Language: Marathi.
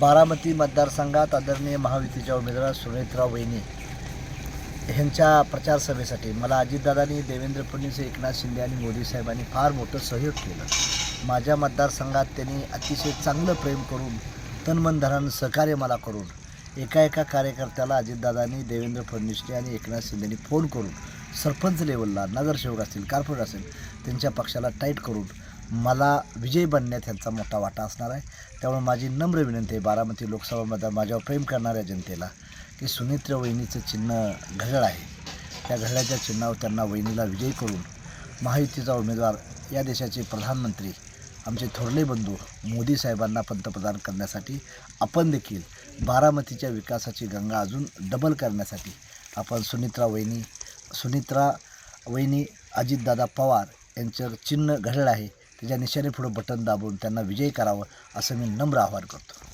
बारामती मतदारसंघात आदरणीय महायुतीच्या उमेदवार सुनेत्रा वहिनी ह्यांच्या प्रचार सभेसाठी मला अजितदादांनी देवेंद्र फडणवीस एकनाथ शिंदे आणि मोदी साहेबांनी फार मोठं सहयोग केलं. माझ्या मतदारसंघात त्यांनी अतिशय चांगलं प्रेम करून तनमन धनानं सहकार्य मला करून एका एका कार्यकर्त्याला अजितदादांनी देवेंद्र फडणवीसने आणि एकनाथ शिंदेनी फोन करून सरपंच लेवलला नगरसेवक असतील कार्पोरेट असेल त्यांच्या पक्षाला टाईट करून मला विजयी बनण्यात ह्यांचा मोठा वाटा असणार आहे. त्यामुळे माझी नम्र विनंती आहे बारामती लोकसभा मतदार माझ्यावर प्रेम करणाऱ्या जनतेला की सुनित्र वहिनीचं चिन्ह घड्याळ आहे. त्या घडळ्याच्या चिन्हावर त्यांना वहिनीला विजयी करून महायुतीचा उमेदवार या देशाचे प्रधानमंत्री आमचे थोरले बंधू मोदी साहेबांना पंतप्रधान करण्यासाठी आपण देखील बारामतीच्या विकासाची गंगा अजून डबल करण्यासाठी आपण सुनित्रा वहिनी सुनित्रा वहिनी अजितदादा पवार यांचं चिन्ह घडलं आहे. त्याच्या निशाने पुढं बटन दाबून त्यांना विजयी करावं असं मी नम्र आवाहन करतो.